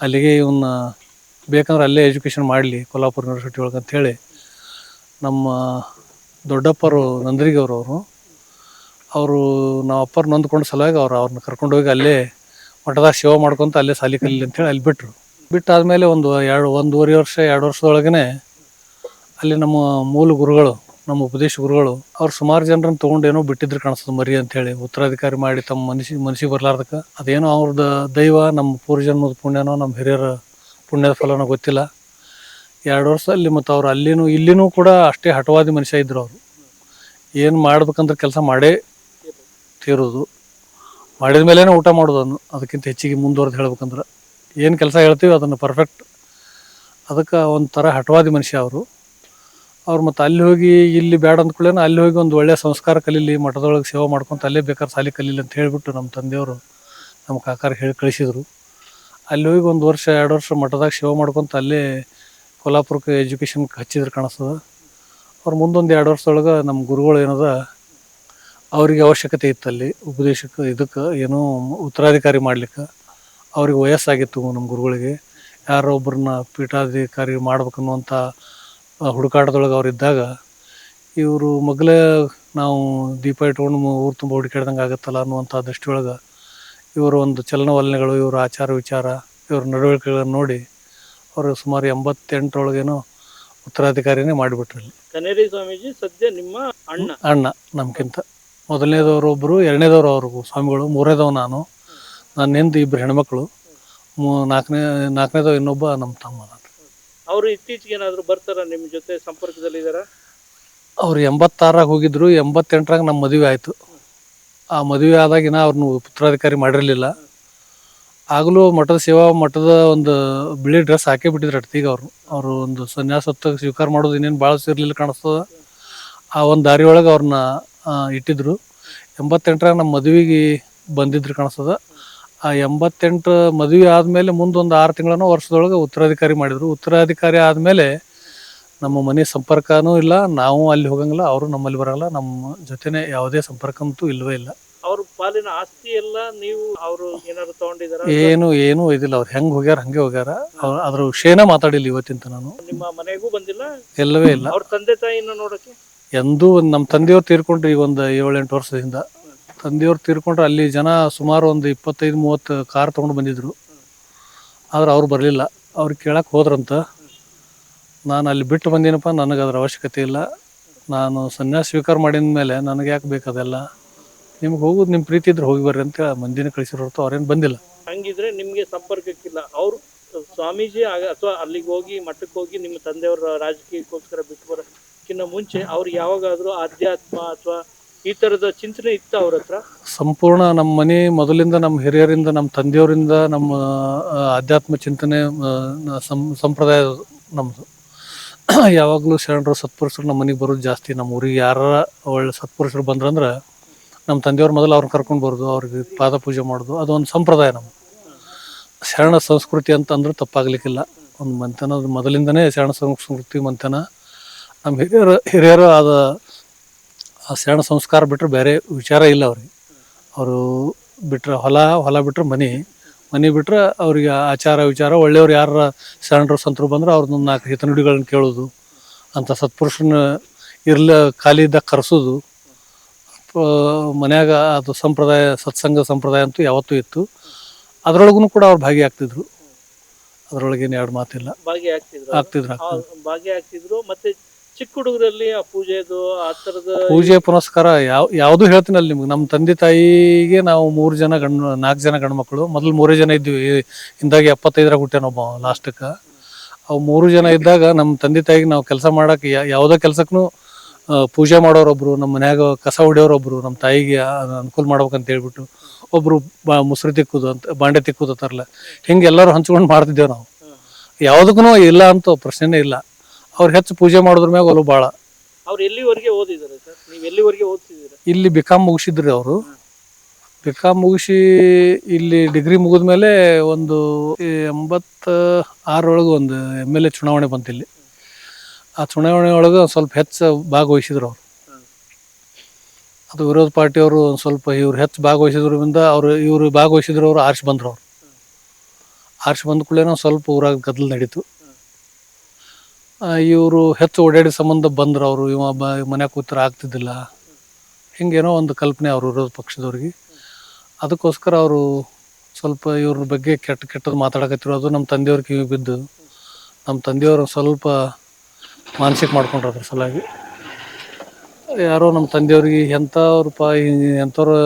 ಅಲ್ಲಿಗೆ ಇವನ್ನ ಬೇಕಂದ್ರೆ ಅಲ್ಲೇ ಎಜುಕೇಷನ್ ಮಾಡಲಿ ಕೊಲ್ಲಾಪುರ ಯೂನಿವರ್ಸಿಟಿ ಒಳಗೆ ಅಂತೇಳಿ ನಮ್ಮ ದೊಡ್ಡಪ್ಪರು ನಂದ್ರಿಗವ್ರು ಅವರು. ಅವರು ನಾವು ಅಪ್ಪರು ನೊಂದ್ಕೊಂಡು ಸಲುವಾಗಿ ಅವ್ರು ಅವ್ರನ್ನ ಕರ್ಕೊಂಡು ಹೋಗಿ ಅಲ್ಲೇ ಮಠದಾಗ ಸೇವೆ ಮಾಡ್ಕೊಂತ ಅಲ್ಲೇ ಸಾಲಿ ಕಲೀಲಿ ಅಂತೇಳಿ ಅಲ್ಲಿ ಬಿಟ್ಟರು ಬಿಟ್ಟಾದಮೇಲೆ ಒಂದು ಎರಡು, ಒಂದೂವರೆ ವರ್ಷ, ಎರಡು ವರ್ಷದೊಳಗನೆ ಅಲ್ಲಿ ನಮ್ಮ ಮೂಲ ಗುರುಗಳು ನಮ್ಮ ಉಪದೇಶ ಗುರುಗಳು, ಅವ್ರು ಸುಮಾರು ಜನರನ್ನ ತೊಗೊಂಡು ಏನೋ ಬಿಟ್ಟಿದ್ರು ಕಾಣಿಸ್ತದೆ ಮರಿ ಅಂತ ಹೇಳಿ ಉತ್ತರಾಧಿಕಾರಿ ಮಾಡಿ ತಮ್ಮ ಮನಸ್ಸಿ, ಮನಸ್ಸಿಗೆ ಬರ್ಲಾರ್ದಕ್ಕೆ. ಅದೇನೋ ಅವ್ರದ್ದು ದೈವ, ನಮ್ಮ ಪೂರ್ವಜನ್ಮದ ಪುಣ್ಯನೋ, ನಮ್ಮ ಹಿರಿಯರ ಪುಣ್ಯದ ಫಲನೋ ಗೊತ್ತಿಲ್ಲ. ಎರಡು ವರ್ಷ ಅಲ್ಲಿ ಮತ್ತು ಅವ್ರು ಅಲ್ಲಿನೂ, ಇಲ್ಲಿನೂ ಕೂಡ ಅಷ್ಟೇ ಹಠವಾದಿ ಮನುಷ್ಯ ಇದ್ರು ಅವರು. ಏನು ಮಾಡ್ಬೇಕಂದ್ರೆ ಕೆಲಸ ಮಾಡೇ ತೀರೋದು. ಮಾಡಿದ ಮೇಲೇ ಊಟ ಮಾಡೋದು ಅದನ್ನು ಅದಕ್ಕಿಂತ ಹೆಚ್ಚಿಗೆ ಮುಂದುವರೆದು ಹೇಳ್ಬೇಕಂದ್ರೆ. ಏನು ಕೆಲಸ ಹೇಳ್ತೀವಿ ಅದನ್ನು ಪರ್ಫೆಕ್ಟ್ ಅದಕ್ಕೆ ಒಂಥರ ಹಠವಾದಿ ಮನುಷ್ಯ ಅವರು. ಅವ್ರು ಮತ್ತೆ ಅಲ್ಲಿ ಹೋಗಿ ಇಲ್ಲಿ ಬೇಡ ಅಂದ್ಕೊಳ್ಳೇನ ಅಲ್ಲಿ ಹೋಗಿ ಒಂದು ಒಳ್ಳೆಯ ಸಂಸ್ಕಾರ ಕಲೀಲಿ, ಮಠದೊಳಗೆ ಸೇವೆ ಮಾಡ್ಕೊಂತ ಅಲ್ಲೇ ಬೇಕಾದ್ರೆ ಸಾಲಿ ಕಲೀಲಿ ಅಂತ ಹೇಳಿಬಿಟ್ಟು ನಮ್ಮ ತಂದೆಯವರು ನಮ್ಮ ಕಾಕಾರ ಹೇಳಿ ಕಳಿಸಿದರು. ಅಲ್ಲಿ ಹೋಗಿ ಒಂದು ವರ್ಷ, ಎರಡು ವರ್ಷ ಮಠದಾಗ ಸೇವೆ ಮಾಡ್ಕೊಂತ ಅಲ್ಲೇ ಕೊಲ್ಲಾಪುರಕ್ಕೆ ಎಜುಕೇಷನ್ಗೆ ಹಚ್ಚಿದ್ರು ಕಾಣಿಸ್ತದೆ. ಅವ್ರು ಮುಂದೊಂದು ಎರಡು ವರ್ಷದೊಳಗೆ ನಮ್ಮ ಗುರುಗಳು ಏನದ, ಅವರಿಗೆ ಅವಶ್ಯಕತೆ ಇತ್ತು ಅಲ್ಲಿ, ಉಪದೇಶಕ್ಕೆ ಇದಕ್ಕೆ ಏನೋ ಉತ್ತರಾಧಿಕಾರಿ ಮಾಡ್ಲಿಕ್ಕೆ. ಅವ್ರಿಗೆ ವಯಸ್ಸಾಗಿತ್ತು ನಮ್ಮ ಗುರುಗಳಿಗೆ. ಯಾರೋ ಒಬ್ಬರನ್ನ ಪೀಠಾಧಿಕಾರಿ ಮಾಡ್ಬೇಕನ್ನುವಂಥ ಹುಡುಕಾಟದೊಳಗೆ ಅವ್ರು ಇದ್ದಾಗ ಇವರು ಮೊದಲೇ ನಾವು ದೀಪ ಇಟ್ಕೊಂಡು ಊರು ತುಂಬ ಹುಡುಕಾಡ್ದಂಗೆ ಆಗುತ್ತಲ್ಲ ಅನ್ನುವಂಥ ದೃಷ್ಟಿಯೊಳಗೆ ಇವರ ಒಂದು ಚಲನವಲನೆಗಳು ಇವರ ಆಚಾರ ವಿಚಾರ ಇವ್ರ ನಡವಳಿಕೆಗಳನ್ನು ನೋಡಿ ಅವರು ಸುಮಾರು ಎಂಬತ್ತೆಂಟರೊಳಗೇನೋ ಉತ್ತರಾಧಿಕಾರಿನೇ ಮಾಡಿಬಿಟ್ರಲ್ಲಿ
ಕನೇರಿ ಸ್ವಾಮೀಜಿ ಸದ್ಯ ನಿಮ್ಮ ಅಣ್ಣ.
ಅಣ್ಣ ನಮ್ಗಿಂತ ಮೊದಲನೇದವರು ಒಬ್ಬರು ಎರಡನೇದವರು ಅವರು ಸ್ವಾಮಿಗಳು ಮೂರನೇದವ್ ನಾನು. ನನ್ನ ಹಿಂದೆ ಇಬ್ಬರು ಹೆಣ್ಮಕ್ಳು. ಮೂ ನಾಲ್ಕನೇ ನಾಲ್ಕನೇದವ್ ಇನ್ನೊಬ್ಬ ನಮ್ಮ ತಮ್ಮ ನಾನು.
ಅವರು ಇತ್ತೀಚೆಗೆ ಏನಾದರೂ ಬರ್ತಾರ ನಿಮ್ಮ ಜೊತೆ ಸಂಪರ್ಕದಲ್ಲಿ ಇದಾರ
ಅವ್ರು ಎಂಬತ್ತಾರಾಗ ಹೋಗಿದ್ರು, ಎಂಬತ್ತೆಂಟರಾಗ ನಮ್ಮ ಮದುವೆ ಆಯಿತು. ಆ ಮದುವೆ ಆದಾಗಿನ ಅವ್ರನ್ನ ಉತ್ತರಾಧಿಕಾರಿ ಮಾಡಿರಲಿಲ್ಲ. ಆಗಲೂ ಮಠದ ಸೇವಾ ಮಠದ ಒಂದು ಬಿಳಿ ಡ್ರೆಸ್ ಹಾಕೇ ಬಿಟ್ಟಿದ್ರು ಅಟ್ತೀಗ ಅವರು ಅವರು ಒಂದು ಸನ್ಯಾಸತ್ವ ಸ್ವೀಕಾರ ಮಾಡೋದು ಇನ್ನೇನು ಭಾಳ ಸೇರಲಿಲ್ಲ ಕಾಣಿಸ್ತದ. ಆ ಒಂದು ದಾರಿ ಒಳಗೆ ಅವ್ರನ್ನ ಇಟ್ಟಿದ್ರು. ಎಂಬತ್ತೆಂಟರಾಗ ನಮ್ಮ ಮದುವೆಗೆ ಬಂದಿದ್ರು ಕಾಣಿಸ್ತದ. ಆ ಎಂಬತ್ತೆಂಟು ಮದುವೆ ಆದಮೇಲೆ ಮುಂದೊಂದು ಆರು ತಿಂಗಳನ್ನು ವರ್ಷದೊಳಗೆ ಉತ್ತರಾಧಿಕಾರಿ ಮಾಡಿದರು. ಉತ್ತರಾಧಿಕಾರಿ ಆದಮೇಲೆ ನಮ್ಮ ಮನೆ ಸಂಪರ್ಕನೂ ಇಲ್ಲ ನಾವು ಅಲ್ಲಿ ಹೋಗಂಗಿಲ್ಲ ಅವರು ನಮ್ಮಲ್ಲಿ ಬರಲ್ಲ ನಮ್ಮ ಜೊತೆನೆ ಯಾವುದೇ ಸಂಪರ್ಕ ಅಂತೂ ಇಲ್ಲವೇ ಇಲ್ಲ.
ಅವ್ರ ಪಾಲಿನ ಆಸ್ತಿ ಎಲ್ಲ ನೀವು ಅವರು ಏನಾದ್ರು ತಗೊಂಡಿದಾರ?
ಏನು ಏನು ಇದಿಲ್ಲ ಅವ್ರು ಹೆಂಗೆ ಹೋಗ್ಯಾರ ಹಂಗೆ ಹೋಗ್ಯಾರ. ಅವ್ರು ಅದ್ರ ವಿಷಯನ ಮಾತಾಡಿಲ್ಲ ಇವತ್ತಿಂತ ನಾನು.
ನಿಮ್ಮ ಮನೆಗೂ ಬಂದಿಲ್ಲ?
ಎಲ್ಲವೇ ಇಲ್ಲ.
ಅವ್ರ ತಂದೆ ತಾಯಿನ ನೋಡಕ್ಕೆ?
ಎಂದೂ ಒಂದು ನಮ್ಮ ತಂದೆಯವ್ರು ತೀರ್ಕೊಂಡ್ರಿ ಈ ಒಂದು ಏಳೆಂಟು ವರ್ಷದಿಂದ. ತಂದೆಯವ್ರು ತೀರ್ಕೊಂಡ್ರೆ ಅಲ್ಲಿ ಜನ ಸುಮಾರು ಒಂದು ಇಪ್ಪತ್ತೈದು, ಮೂವತ್ತು ಕಾರ್ ತೊಗೊಂಡು ಬಂದಿದ್ರು. ಆದ್ರೆ ಅವ್ರು ಬರಲಿಲ್ಲ. ಅವ್ರು ಕೇಳಕ್ಕೆ ಹೋದ್ರಂತ. ನಾನು ಅಲ್ಲಿ ಬಿಟ್ಟು ಬಂದೀನಪ್ಪ, ನನಗೆ ಅದ್ರ ಅವಶ್ಯಕತೆ ಇಲ್ಲ. ನಾನು ಸನ್ಯಾಸ ಸ್ವೀಕಾರ ಮಾಡಿದ ಮೇಲೆ ನನಗೆ ಯಾಕೆ ಬೇಕದೆಲ್ಲ ನಿಮ್ಗೆ ಹೋಗೋದು ನಿಮ್ಮ ಪ್ರೀತಿ ಇದ್ರೆ ಹೋಗಿ ಬರ್ರಿ ಅಂತ ಮಂದಿನ ಕಳಿಸಿರೋ ಹೊರತು ಅವ್ರೇನು ಬಂದಿಲ್ಲ.
ಹಂಗಿದ್ರೆ ನಿಮಗೆ ಸಂಪರ್ಕಕ್ಕಿಲ್ಲ. ಅವರು ಸ್ವಾಮೀಜಿ ಅಥವಾ ಅಲ್ಲಿಗೆ ಹೋಗಿ ಮಠಕ್ಕೆ ಹೋಗಿ ನಿಮ್ಮ ತಂದೆಯವರ ರಾಜಕೀಯಕ್ಕೋಸ್ಕರ ಬಿಟ್ಟು ಬರೋಕ್ಕಿಂತ ಮುಂಚೆ ಅವ್ರು ಯಾವಾಗಾದರೂ ಆಧ್ಯಾತ್ಮ ಅಥವಾ ಈ ತರದ ಚಿಂತನೆ ಇತ್ತ ಅವ್ರ ಹತ್ರ?
ಸಂಪೂರ್ಣ ನಮ್ಮ ಮನೆ ಮೊದಲಿಂದ ನಮ್ಮ ಹಿರಿಯರಿಂದ ನಮ್ಮ ತಂದೆಯವರಿಂದ ನಮ್ಮ ಆ, ಆಧ್ಯಾತ್ಮ ಚಿಂತನೆ ಸಂಪ್ರದಾಯ ನಮ್ಮದು ಯಾವಾಗಲೂ ಶರಣರು ಸತ್ಪುರುಷರು ನಮ್ಮ ಮನೆಗೆ ಬರೋದು ಜಾಸ್ತಿ. ನಮ್ಮ ಊರಿಗೆ ಯಾರ ಒಳ್ಳೆ ಸತ್ಪುರುಷರು ಬಂದ್ರಂದ್ರೆ ನಮ್ಮ ತಂದೆಯವ್ರು ಮೊದಲು ಅವ್ರನ್ನ ಕರ್ಕೊಂಡು ಬರೋದು ಅವ್ರಿಗೆ ಪಾದ ಪೂಜೆ ಮಾಡೋದು ಅದೊಂದು ಸಂಪ್ರದಾಯ ನಮ್ಮ ಶರಣ ಸಂಸ್ಕೃತಿ ಅಂತಂದ್ರೆ ತಪ್ಪಾಗ್ಲಿಕ್ಕಿಲ್ಲ. ಒಂದು ಮಂತನ ಮೊದಲಿಂದನೇ ಶರಣ ಸಂಸ್ಕೃತಿ ಮಂತನ. ನಮ್ಮ ಹಿರಿಯರು ಹಿರಿಯರು ಆದ ಆ ಶರಣ ಸಂಸ್ಕಾರ ಬಿಟ್ಟರೆ ಬೇರೆ ವಿಚಾರ ಇಲ್ಲ ಅವ್ರಿಗೆ. ಅವರು ಬಿಟ್ಟರೆ ಹೊಲ ಹೊಲ ಬಿಟ್ಟರೆ ಮನೆ. ಮನೆ ಬಿಟ್ಟರೆ ಅವರಿಗೆ ಆಚಾರ ವಿಚಾರ. ಒಳ್ಳೆಯವ್ರು ಯಾರ ಶರಣರು ಸಂತರು ಬಂದ್ರೆ ಅವ್ರನ್ನ ನಾಲ್ಕು ಹಿತನುಡಿಗಳನ್ನ ಕೇಳೋದು. ಅಂಥ ಸತ್ಪುರುಷನ ಇರ್ಲ ಖಾಲಿ ಇದ್ದಾಗ ಕರೆಸೋದು ಮನ್ಯಾಗ ಅದು ಸಂಪ್ರದಾಯ ಸತ್ಸಂಗ ಸಂಪ್ರದಾಯ ಅಂತೂ ಯಾವತ್ತೂ ಇತ್ತು. ಅದರೊಳಗೂ ಕೂಡ ಅವ್ರು ಭಾಗಿಯಾಗ್ತಿದ್ರು. ಅದರೊಳಗೇನು ಎರಡು ಮಾತಿಲ್ಲ.
ಭಾಗಿಯಾಗ್ತಿದ್ರು.
ಆಗ್ತಿದ್ರು
ಭಾಗಿಯಾಗ್ತಿದ್ರು. ಮತ್ತೆ ಚಿಕ್ಕ ಹುಡುಗರಲ್ಲಿ ಆ ಪೂಜೆದು ಆ ತರದ
ಪೂಜೆ ಪುನಸ್ಕಾರ ಯಾವ ಯಾವುದು ಹೇಳ್ತೀನಲ್ಲಿ ನಿಮ್ಗೆ. ನಮ್ಮ ತಂದೆ ತಾಯಿಗೆ ನಾವು ಮೂರು ಜನ ಗಂಡು ನಾಲ್ಕು ಜನ ಗಂಡು ಮಕ್ಕಳು ಮೊದಲು ಮೂರೇ ಜನ ಇದ್ವಿ. ಹಿಂದಾಗಿ ಎಪ್ಪತ್ತೈದರಾಗ ಹುಟ್ಟ್ಯಾನೊಬ್ಬ ಲಾಸ್ಟಕ್ಕೆ ಅವು ಮೂರು ಜನ ಇದ್ದಾಗ ನಮ್ಮ ತಂದೆ ತಾಯಿಗೆ ನಾವು ಕೆಲಸ ಮಾಡಕ್ಕೆ ಯಾ- ಯಾವುದೇ ಕೆಲಸಕ್ಕೂ ಪೂಜೆ ಮಾಡೋರೊಬ್ರು ನಮ್ಮ ಮನ್ಯಾಗ ಕಸ ಹೊಡಿಯೋರೊಬ್ರು ನಮ್ಮ ತಾಯಿಗೆ ಆ- ಅನುಕೂಲ ಮಾಡ್ಬೇಕಂತ ಹೇಳ್ಬಿಟ್ಟು ಒಬ್ರು ಬಾ ಮುಸ್ರಿ ತಿಕ್ಕುದು ಅಂತ ಬಾಂಡೆ ತಿಕ್ಕುದು ಅಂತಾರಲ್ಲ ಹಿಂಗೆ ಎಲ್ಲರೂ ಹಂಚ್ಕೊಂಡು ಮಾಡ್ತಿದ್ದೇವೆ ನಾವು. ಯಾವುದಕ್ಕೂ ಇಲ್ಲ ಅಂತ ಪ್ರಶ್ನೆನೇ ಇಲ್ಲ. ಅವ್ರು ಹೆಚ್ಚು ಪೂಜೆ ಮಾಡೋದ್ರ ಮ್ಯಾಗ ಒಲವು ಭಾಳ.
ಅವ್ರು ಎಲ್ಲಿವರೆಗೆ ಓದಿದ್ದಾರೆ ಸರ್? ನೀವು ಎಲ್ಲಿವರೆಗೆ ಓದ್ತಿದ್ದೀರಾ?
ಇಲ್ಲಿ ಬಿಕಾಮ್ ಮುಗಿಸಿದ್ರಿ ಅವರು. ಬಿಕಾಮ್ ಮುಗಿಸಿ ಇಲ್ಲಿ ಡಿಗ್ರಿ ಮುಗಿದ ಮೇಲೆ ಒಂದು ಎಂಬತ್ತ ಆರೊಳಗೆ ಒಂದು ಎಂ ಎಲ್ ಎ ಚುನಾವಣೆ ಬಂತು ಇಲ್ಲಿ. ಆ ಚುನಾವಣೆ ಒಳಗೆ ಸ್ವಲ್ಪ ಹೆಚ್ಚು ಭಾಗವಹಿಸಿದ್ರು ಅವರು. ಅದು ವಿರೋಧ ಪಾರ್ಟಿಯವರು ಒಂದು ಸ್ವಲ್ಪ ಇವ್ರು ಹೆಚ್ಚು ಭಾಗವಹಿಸಿದ್ರಿಂದ ಅವರು ಇವರು ಭಾಗವಹಿಸಿದ್ರು ಅವರು ಆರ್ಸಿ ಬಂದ್ರು ಅವರು. ಆರ್ಸಿ ಬಂದ ಕೂಡಲೇ ಸ್ವಲ್ಪ ಊರಾಗ ಗದ್ದಲು ನಡೀತು. ಇವರು ಹೆಚ್ಚು ಓಡಾಡಿ ಸಂಬಂಧ ಬಂದ್ರು ಅವರು ಇವ ಮನ್ಯಾಗ ಕೂತ್ರ ಆಗ್ತಿದ್ದಿಲ್ಲ. ಹಿಂಗೇನೋ ಒಂದು ಕಲ್ಪನೆ ಅವರು ಇರೋದು ಪಕ್ಷದವ್ರಿಗೆ. ಅದಕ್ಕೋಸ್ಕರ ಅವರು ಸ್ವಲ್ಪ ಇವ್ರ ಬಗ್ಗೆ ಕೆಟ್ಟ ಕೆಟ್ಟದ್ದು ಮಾತಾಡಕತ್ತಿರೋದು ನಮ್ಮ ತಂದೆಯವ್ರ ಕಿವಿ ಬಿದ್ದು ನಮ್ಮ ತಂದೆಯವರು ಸ್ವಲ್ಪ ಮಾನಸಿಕ ಮಾಡ್ಕೊಂಡ್ರು ಅದ್ರ ಸಲುವಾಗಿ. ಯಾರೋ ನಮ್ಮ ತಂದೆಯವ್ರಿಗೆ ಎಂಥವ್ರಪ್ಪ ಎಂಥವ್ರು,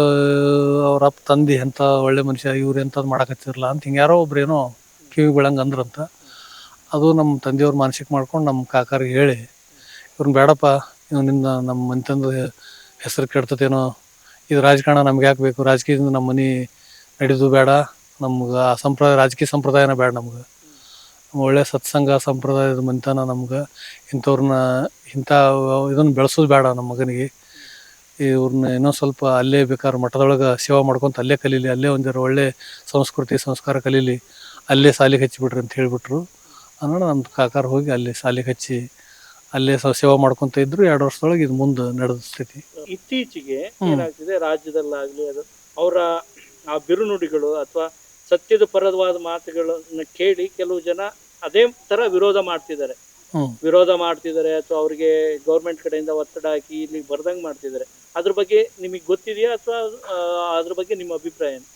ಅವ್ರ ಅಪ್ಪ, ತಂದೆ ಎಂಥ ಒಳ್ಳೆ ಮನುಷ್ಯ, ಇವ್ರು ಎಂಥದ್ದು ಮಾಡಕತ್ತಿರಲ್ಲ ಅಂತ ಹಿಂಗೆ ಯಾರೋ ಒಬ್ರು ಏನೋ ಕಿವಿ ಬೀಳಂಗೆ ಅಂದ್ರಂತ. ಅದು ನಮ್ಮ ತಂದೆಯವ್ರು ಮಾನಸಿಕ ಮಾಡ್ಕೊಂಡು ನಮ್ಮ ಕಾಕಾರಿಗೆ ಹೇಳಿ ಇವ್ರನ್ನ ಬೇಡಪ್ಪ ಇವನಿಂದ ನಮ್ಮ ಮನೆತಂದು ಹೆಸರು ಕೆಡ್ತತೇನೋ ಇದು ರಾಜಕಾರಣ ನಮ್ಗೆ ಯಾಕೆ ಬೇಕು? ರಾಜಕೀಯದಿಂದ ನಮ್ಮ ಮನೆ ನಡೆದು ಬೇಡ, ನಮ್ಗೆ ಆ ಸಂಪ್ರದಾಯ, ರಾಜಕೀಯ ಸಂಪ್ರದಾಯನ ಬೇಡ ನಮ್ಗೆ. ಒಳ್ಳೆ ಸತ್ಸಂಗ ಸಂಪ್ರದಾಯದ ಮನೆತನ ನಮ್ಗೆ. ಇಂಥವ್ರನ್ನ ಇಂಥ ಇದನ್ನು ಬೆಳೆಸೋದು ಬೇಡ ನಮ್ಮ ಮಗನಿಗೆ. ಇವ್ರನ್ನ ಏನೋ ಸ್ವಲ್ಪ ಅಲ್ಲೇ ಬೇಕಾದ್ರೆ ಮಠದೊಳಗೆ ಸೇವಾ ಮಾಡ್ಕೊಂತ ಅಲ್ಲೇ ಕಲೀಲಿ, ಅಲ್ಲೇ ಒಂದಿರೋ ಒಳ್ಳೆ ಸಂಸ್ಕೃತಿ, ಸಂಸ್ಕಾರ ಕಲೀಲಿ, ಅಲ್ಲೇ ಸಾಲಿಗೆ ಹಚ್ಚಿಬಿಟ್ರಿ ಅಂತ ಹೇಳಿಬಿಟ್ರು. ಅನ್ನೋಣ. ನಮ್ಮ ಕಾಕಾರ ಹೋಗಿ ಅಲ್ಲಿ ಸಾಲಿಗೆ ಹಚ್ಚಿ ಅಲ್ಲೇ ಸ ಸೇವಾ ಮಾಡ್ಕೊಂತ ಇದ್ರು ಎರಡು ವರ್ಷದೊಳಗೆ ಇದು ಮುಂದೆ ನಡೆದ ಸ್ಥಿತಿ.
ಇತ್ತೀಚೆಗೆ ಏನಾಗ್ತಿದೆ ರಾಜ್ಯದಲ್ಲಾಗ್ಲಿ ಅದು ಅವರ ಆ ಬಿರುನುಡಿಗಳು ಅಥವಾ ಸತ್ಯದ ಪರವಾದ ಮಾತುಗಳನ್ನು ಕೇಳಿ ಕೆಲವು ಜನ ಅದೇ ತರ ವಿರೋಧ ಮಾಡ್ತಿದ್ದಾರೆ. ವಿರೋಧ ಮಾಡ್ತಿದ್ದಾರೆ ಅಥವಾ ಅವ್ರಿಗೆ ಗೌರ್ಮೆಂಟ್ ಕಡೆಯಿಂದ ಒತ್ತಡ ಹಾಕಿ ಇಲ್ಲಿ ಬರ್ದಂಗ್ ಮಾಡ್ತಿದ್ದಾರೆ. ಅದ್ರ ಬಗ್ಗೆ ನಿಮಗೆ ಗೊತ್ತಿದೆಯಾ ಅಥವಾ ಅದ್ರ ಬಗ್ಗೆ ನಿಮ್ಮ ಅಭಿಪ್ರಾಯ ಏನು?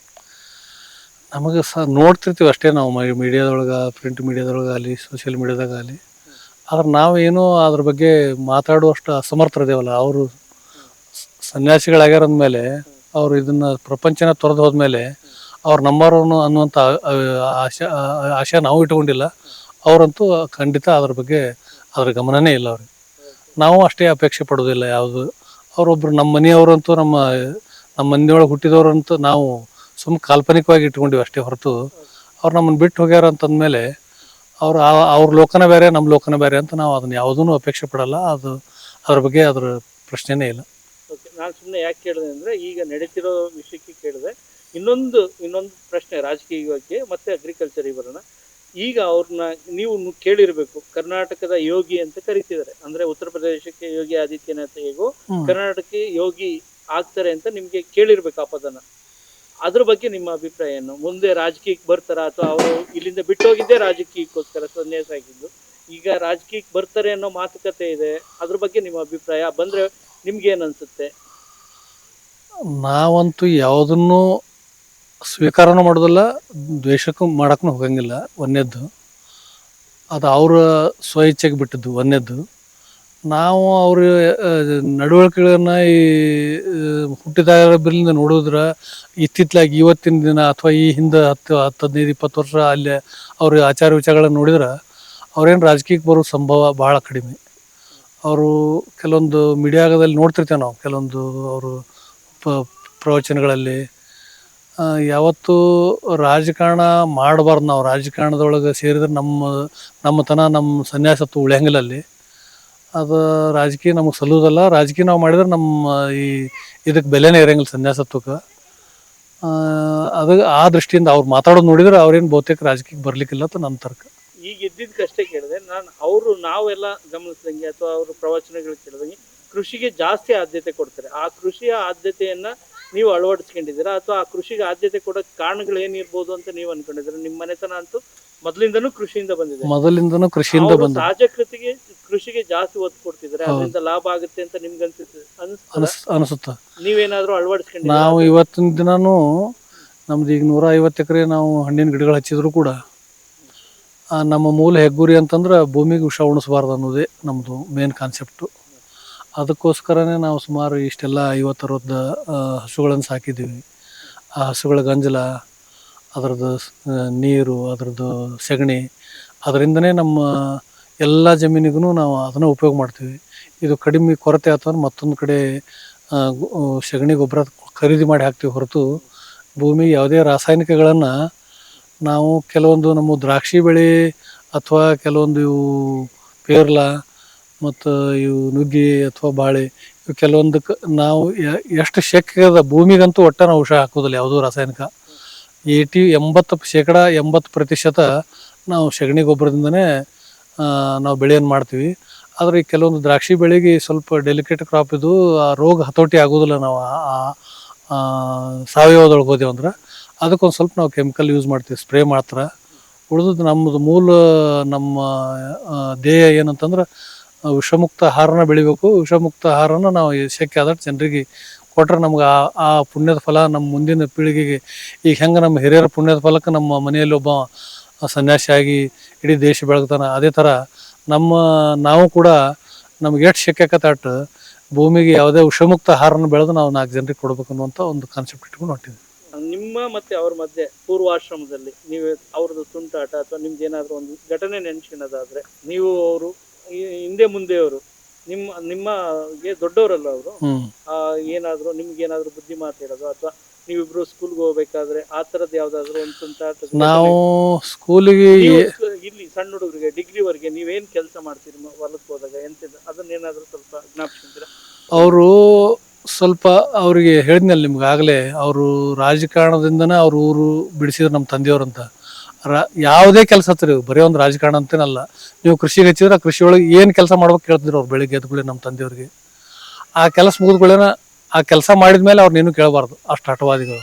ನಮಗೆ ಸಹ ನೋಡ್ತಿರ್ತೀವಿ ಅಷ್ಟೇ ನಾವು ಮೀಡಿಯಾದೊಳಗೆ ಪ್ರಿಂಟ್ ಮೀಡಿಯಾದೊಳಗೆ ಆಗಲಿ ಸೋಷಿಯಲ್ ಮೀಡಿಯಾದಾಗ ಆಗಲಿ. ಆದ್ರೆ ನಾವೇನು ಅದ್ರ ಬಗ್ಗೆ ಮಾತಾಡುವಷ್ಟು ಅಸಮರ್ಥರಿದ್ದೇವಲ್ಲ ಅವರು ಸನ್ಯಾಸಿಗಳಾಗ್ಯಾರ ಅಂದಮೇಲೆ ಅವರು ಇದನ್ನ ಪ್ರಪಂಚನ ತೊರೆದು ಹೋದ್ಮೇಲೆ, ಅವ್ರು ನಮ್ಮವರು ಅನ್ನುವಂಥ ಆಶಾ ಆಶೆ ನಾವು ಇಟ್ಕೊಂಡಿಲ್ಲ. ಅವರಂತೂ ಖಂಡಿತ ಅದ್ರ ಬಗ್ಗೆ ಅದ್ರ ಗಮನನೇ ಇಲ್ಲ ಅವ್ರಿಗೆ. ನಾವು ಅಷ್ಟೇ ಅಪೇಕ್ಷೆ ಪಡೋದಿಲ್ಲ ಯಾವುದು. ಅವರೊಬ್ಬರು ನಮ್ಮ ಮನೆಯವರಂತೂ ನಮ್ಮ ನಮ್ಮ ಮನೆಯೊಳಗೆ ಹುಟ್ಟಿದವರಂತೂ ನಾವು ಸುಮ್ಮ ಕಾಲ್ಪನಿಕವಾಗಿ ಇಟ್ಕೊಂಡಿವಿ ಅಷ್ಟೇ ಹೊರತು. ಅವ್ರು ನಮ್ಮನ್ನು ಬಿಟ್ಟು ಹೋಗ್ಯಾರ ಅಂತಂದಮೇಲೆ ಅವ್ರು ಅವ್ರ ಲೋಕನ ಬೇರೆ ನಮ್ಮ ಲೋಕನ ಬೇರೆ ಅಂತ ನಾವು ಅದನ್ನ ಯಾವುದೂ ಅಪೇಕ್ಷೆ ಪಡಲ್ಲ. ಅದು ಅದ್ರ ಬಗ್ಗೆ ಅದ್ರ ಪ್ರಶ್ನೆನೇ ಇಲ್ಲ.
ನಾನು ಸುಮ್ಮನೆ ಯಾಕೆ ಕೇಳಿದೆ ಅಂದ್ರೆ ಈಗ ನಡೀತಿರೋ ವಿಷಯಕ್ಕೆ ಕೇಳಿದೆ. ಇನ್ನೊಂದು ಇನ್ನೊಂದು ಪ್ರಶ್ನೆ ರಾಜಕೀಯಕ್ಕೆ ಮತ್ತೆ ಅಗ್ರಿಕಲ್ಚರ್ ಬರೋಣ. ಈಗ ಅವ್ರನ್ನ ನೀವು ಕೇಳಿರ್ಬೇಕು ಕರ್ನಾಟಕದ ಯೋಗಿ ಅಂತ ಕರಿತಿದ್ದಾರೆ ಅಂದ್ರೆ ಉತ್ತರ ಪ್ರದೇಶಕ್ಕೆ ಯೋಗಿ ಆದಿತ್ಯನಾಥ್ ಹೇಗೋ. ಕರ್ನಾಟಕಕ್ಕೆ ಯೋಗಿ ಆಗ್ತಾರೆ ಅಂತ ನಿಮ್ಗೆ ಕೇಳಿರ್ಬೇಕು ಆ ಪದನ. ಅದ್ರ ಬಗ್ಗೆ ನಿಮ್ಮ ಅಭಿಪ್ರಾಯ ಏನು ಮುಂದೆ ರಾಜಕೀಯಕ್ಕೆ ಬರ್ತಾರ ಅಥವಾ ಅವರು ಇಲ್ಲಿಂದ ಬಿಟ್ಟು ಹೋಗಿದ್ದೇ ರಾಜಕೀಯಕ್ಕೋಸ್ಕರ ಸನ್ಯಾಸ ಆಗಿದ್ದು, ಈಗ ರಾಜಕೀಯಕ್ಕೆ ಬರ್ತಾರೆ ಅನ್ನೋ ಮಾತುಕತೆ ಇದೆ, ಅದ್ರ ಬಗ್ಗೆ ನಿಮ್ಮ ಅಭಿಪ್ರಾಯ ಬಂದ್ರೆ ನಿಮ್ಗೆ ಏನ್ ಅನ್ಸುತ್ತೆ?
ನಾವಂತೂ ಯಾವುದನ್ನು ಸ್ವೀಕಾರನೂ ಮಾಡೋದಿಲ್ಲ, ದ್ವೇಷಕ್ಕೂ ಮಾಡೋಕ್ಕೂ ಹೋಗಂಗಿಲ್ಲ ಒಂದೇದ್ದು ಅದು ಅವರ ಸ್ವ ಇಚ್ಛೆಗೆ ಬಿಟ್ಟಿದ್ದು ಒಂದನೇದ್ದು ನಾವು ಅವ್ರ ನಡವಳಿಕೆಗಳನ್ನ ಈ ಹುಟ್ಟಿದಾಗಲಿಂದ ನೋಡಿದ್ರ ಇತ್ತಿತ್ತಲಾಗಿ ಇವತ್ತಿನ ದಿನ ಅಥವಾ ಈ ಹಿಂದೆ ಹತ್ತು ಹತ್ತು ಹದಿನೈದು, ಇಪ್ಪತ್ತು ವರ್ಷ ಅಲ್ಲಿ ಅವ್ರ ಆಚಾರ ವಿಚಾರಗಳನ್ನ ನೋಡಿದ್ರೆ ಅವ್ರೇನು ರಾಜಕೀಯಕ್ಕೆ ಬರೋ ಸಂಭವ ಭಾಳ ಕಡಿಮೆ. ಅವರು ಕೆಲವೊಂದು ಮೀಡಿಯಾಗದಲ್ಲಿ ನೋಡ್ತಿರ್ತೇವೆ ನಾವು, ಕೆಲವೊಂದು ಅವರು ಪ್ರವಚನಗಳಲ್ಲಿ. ಯಾವತ್ತೂ ರಾಜಕಾರಣ ಮಾಡಬಾರ್ದು ನಾವು. ರಾಜಕಾರಣದೊಳಗೆ ಸೇರಿದ್ರೆ ನಮ್ಮ ನಮ್ಮತನ ನಮ್ಮ ಸನ್ಯಾಸತ್ವ ಉಳಿಯಂಗಿಲ್ಲ ಅಲ್ಲಿ. ಅದು ರಾಜಕೀಯ ನಮಗೆ ಸಲ್ಲುವುದಲ್ಲ ರಾಜಕೀಯ ನಾವು ಮಾಡಿದ್ರೆ ನಮ್ಮ ಈ ಇದಕ್ಕೆ ಬೆಲೆನೇ ಇರಂಗಿಲ್ಲ ಸನ್ಯಾಸತ್ವಕ್ಕೆ. ಅದು, ಆ ದೃಷ್ಟಿಯಿಂದ ಅವ್ರು ಮಾತಾಡೋದು ನೋಡಿದ್ರೆ ಅವ್ರೇನು ಬಹುತೇಕ ರಾಜಕೀಯಕ್ಕೆ ಬರ್ಲಿಕ್ಕಿಲ್ಲ ಅಂತ ನನ್ನ ತರ್ಕ.
ಈಗ ಇದ್ದಿದ್ದಕ್ಕಷ್ಟೇ ಕೇಳಿದೆ ನಾನು ಅವರು ನಾವೆಲ್ಲ ಗಮನಿಸಿದಂಗೆ ಅಥವಾ ಅವರು ಪ್ರವಚನಗಳು ಕೇಳಿದಂಗೆ ಕೃಷಿಗೆ ಜಾಸ್ತಿ ಆದ್ಯತೆ ಕೊಡ್ತಾರೆ. ಆ ಕೃಷಿಯ ಆದ್ಯತೆಯನ್ನು ನೀವು ಅಳವಡಿಸ್ಕೊಂಡಿದ್ದೀರಾ ಅಥವಾ ಆ ಕೃಷಿಗೆ ಆದ್ಯತೆ ಕೊಡೋ ಕಾರಣಗಳು ಏನಿರ್ಬೋದು ಅಂತ ನೀವು ಅನ್ಕೊಂಡಿದ್ದೀರಾ? ನಿಮ್ಮ ಮನೆತನ ಅಂತೂ ಮೊದಲಿಂದನೂ ಕೃಷಿಯಿಂದ ಬಂದಿದೆ.
ಮೊದಲಿಂದನೂ ಕೃಷಿಯಿಂದ
ಅವ್ರು
ಬಂದ
ಸಹಜ ಕೃತಿಗೆ ಕೃಷಿಗೆ ಜಾಸ್ತಿ ಒತ್ತು ಕೊಡ್ತಿದ್ರೆ ಅದರಿಂದ ಲಾಭ ಆಗುತ್ತೆ ಅಂತ ನಿಮ್ಗೆ ಅನ್ಸುತ್ತೆ ಅನ್ಸ್ತದ
ಅನಿಸ್ ಅನಿಸುತ್ತೆ?
ನೀವೇನಾದ್ರೂ ಅಳವಡಿಸ್ಕೊಂಡಿದ್ದೀರಾ?
ನಾವು ಇವತ್ತಿನ ದಿನಾನು ನಮ್ದು ಈಗ ನೂರ ಐವತ್ತು ಎಕರೆ ನಾವು ಹಣ್ಣಿನ ಗಿಡಗಳು ಹಚ್ಚಿದ್ರು ಕೂಡ ಆ, ನಮ್ಮ ಮೂಲ ಹೆಗ್ಗುರಿ ಅಂತಂದ್ರೆ ಭೂಮಿಗೆ ವಿಷ ಉಣಿಸಬಾರ್ದು ಅನ್ನೋದೇ ನಮ್ಮದು ಮೇನ್ ಕಾನ್ಸೆಪ್ಟು ಅದಕ್ಕೋಸ್ಕರನೇ ನಾವು ಸುಮಾರು ಇಷ್ಟೆಲ್ಲ ಐವತ್ತರವತ್ತು ಹಸುಗಳನ್ನು ಸಾಕಿದ್ದೀವಿ. ಆ ಹಸುಗಳ ಗಂಜಲ ಅದರದ್ದು ನೀರು, ಅದರದ್ದು ಸೆಗಣಿ, ಅದರಿಂದನೇ ನಮ್ಮ ಎಲ್ಲ ಜಮೀನಿಗೂ ನಾವು ಅದನ್ನು ಉಪಯೋಗ ಮಾಡ್ತೀವಿ. ಇದು ಕಡಿಮೆ ಕೊರತೆ ಆತಂದ್ರೆ ಮತ್ತೊಂದು ಕಡೆ ಸೆಗಣಿ ಗೊಬ್ಬರ ಖರೀದಿ ಮಾಡಿ ಹಾಕ್ತೀವಿ ಹೊರತು. ಭೂಮಿಗೆ ಯಾವುದೇ ರಾಸಾಯನಿಕಗಳನ್ನು ನಾವು ಕೆಲವೊಂದು ನಮ್ಮ ದ್ರಾಕ್ಷಿ ಬೆಳೆ ಅಥವಾ ಕೆಲವೊಂದು ಇವು ಪೇರ್ಲ ಮತ್ತು ಇವು ನುಗ್ಗಿ ಅಥವಾ ಬಾಳೆ, ಇವು ಕೆಲವೊಂದಕ್ಕೆ ನಾವು ಎಷ್ಟು ಶಕ್ಯ ಭೂಮಿಗಂತೂ ಒಟ್ಟು ನಾವು ಹುಷಾರು ಹಾಕೋದಿಲ್ಲ ಯಾವುದೂ ರಾಸಾಯನಿಕ. ಏಯ್ಟಿ ಎಂಬತ್ತು ಶೇಕಡ ಎಂಬತ್ತು ಪ್ರತಿಶತ ನಾವು ಸಗಣಿ ಗೊಬ್ಬರದಿಂದನೇ ನಾವು ಬೆಳೆಯನ್ನು ಮಾಡ್ತೀವಿ. ಆದರೆ ಈ ಕೆಲವೊಂದು ದ್ರಾಕ್ಷಿ ಬೆಳೆಗೆ ಸ್ವಲ್ಪ ಡೆಲಿಕೇಟ್ ಕ್ರಾಪ್ ಇದು, ಆ ರೋಗ ಹತೋಟಿ ಆಗೋದಿಲ್ಲ ನಾವು, ಆ- ಸಾವಯವದೊಳಗೆ ಹೋದೆವು ಅಂದ್ರೆ. ಅದಕ್ಕೊಂದು ಸ್ವಲ್ಪ ನಾವು ಕೆಮಿಕಲ್ ಯೂಸ್ ಮಾಡ್ತೀವಿ ಸ್ಪ್ರೇ ಮಾತ್ರ. ಉಳಿದದ್ದು ನಮ್ಮದು ಮೂಲ, ನಮ್ಮ ದೇಹ ಧ್ಯೇಯ ಏನಂತಂದ್ರೆ ವಿಷಮುಕ್ತ ಆಹಾರನ ಬೆಳಿಬೇಕು. ವಿಷಮುಕ್ತ ಆಹಾರನ ನಾವು ಶಕ್ಯ ಆದಷ್ಟು ಜನರಿಗೆ ಕೊಟ್ರೆ ನಮ್ಗೆ ಆ ಆ ಪುಣ್ಯದ ಫಲ ನಮ್ಮ ಮುಂದಿನ ಪೀಳಿಗೆಗೆ ಈಗ ಹೆಂಗೆ ನಮ್ಮ ಹಿರಿಯರ ಪುಣ್ಯದ ಫಲಕ್ಕೆ ನಮ್ಮ ಮನೆಯಲ್ಲಿ ಒಬ್ಬ ಸನ್ಯಾಸಿಯಾಗಿ ಇಡೀ ದೇಶ ಬೆಳಗ್ತಾನೆ. ಅದೇ ಥರ ನಮ್ಮ ನಾವು ಕೂಡ ನಮ್ಗೆ ಎಷ್ಟು ಶಕ್ಯ ಆಕತ್ತೆ ಭೂಮಿಗೆ ಯಾವುದೇ ವಿಷಮುಕ್ತ ಆಹಾರನ ಬೆಳೆದು ನಾವು ನಾಲ್ಕು ಜನರಿಗೆ ಕೊಡ್ಬೇಕು ಅನ್ನುವಂಥ ಒಂದು ಕಾನ್ಸೆಪ್ಟ್ ಇಟ್ಕೊಂಡು ಹೊಟ್ಟಿದ್ವಿ
ನಿಮ್ಮ ಮತ್ತೆ ಅವ್ರ ಮಧ್ಯೆ ಪೂರ್ವಾಶ್ರಮದಲ್ಲಿ ನೀವು ಅವ್ರದ್ದು ತುಂಟಾಟ ಅಥವಾ ನಿಮ್ದು ಏನಾದರೂ ಒಂದು ಘಟನೆ ನೆನ್ಸ್ಕೊಳ್ಳೋದಾದ್ರೆ ನೀವು ಅವರು ಹಿಂದೆ ಮುಂದೆಯವರು ನಿಮ್ಮ ನಿಮಗೆ ದೊಡ್ಡವರಲ್ಲ ಅವರು?
ಆ
ಏನಾದ್ರು ನಿಮ್ಗೆ ಏನಾದ್ರು ಬುದ್ಧಿ ಮಾತು ಹೇಳೋದು ಅಥವಾ ನೀವಿಬ್ರು ಸ್ಕೂಲ್ಗೆ ಹೋಗ್ಬೇಕಾದ್ರೆ ಆ ತರದ್ ಯಾವ್ದಾದ್ರು ಒಂದು ತುಂಟಾಟ
ನಾವು ಸ್ಕೂಲಿಗೆ
ಇಲ್ಲಿ ಸಣ್ಣ ಹುಡುಗರಿಗೆ ಡಿಗ್ರಿವರೆಗೆ ನೀವೇನ್ ಕೆಲಸ ಮಾಡ್ತೀರಿ ಹೊಲಕ್ಕೆ ಹೋದಾಗ ಎಂತಿದೆ ಅದನ್ನೇನಾದ್ರೂ ಸ್ವಲ್ಪ ಜ್ಞಾಪಿಸ್ಕೊಂತೀರಾ?
ಅವರು ಸ್ವಲ್ಪ ಅವರಿಗೆ ಹೇಳಿದ್ನಲ್ಲ ನಿಮ್ಗೆ ಆಗಲೇ ಅವರು ರಾಜಕಾರಣದಿಂದನೇ ಅವ್ರ ಊರು ಬಿಡಿಸಿದ್ರು ನಮ್ಮ ತಂದೆಯವ್ರಂತ ಯಾವುದೇ ಕೆಲಸ ಹತ್ತಿರಿ ಬರೀ ಒಂದು ರಾಜಕಾರಣ ಅಂತೇನಲ್ಲ. ನೀವು ಕೃಷಿಗೆ ಹಚ್ಚಿದ್ರೆ ಕೃಷಿಯೊಳಗೆ ಕೃಷಿ ಒಳಗೆ ಏನು ಕೆಲಸ ಮಾಡ್ಬೇಕು ಕೇಳ್ತಿದ್ರು ಅವ್ರು ಬೆಳಿಗ್ಗೆ ಎದ್ಕೊಳ್ಳಿ ನಮ್ಮ ತಂದೆಯವ್ರಿಗೆ. ಆ ಕೆಲಸ ಮುಗಿದ್ಗಳೇನ ಆ ಕೆಲಸ ಮಾಡಿದ ಮೇಲೆ ಅವ್ರು ನೀನು ಕೇಳಬಾರ್ದು. ಅಷ್ಟು ಹಠವಾದಿಗಳು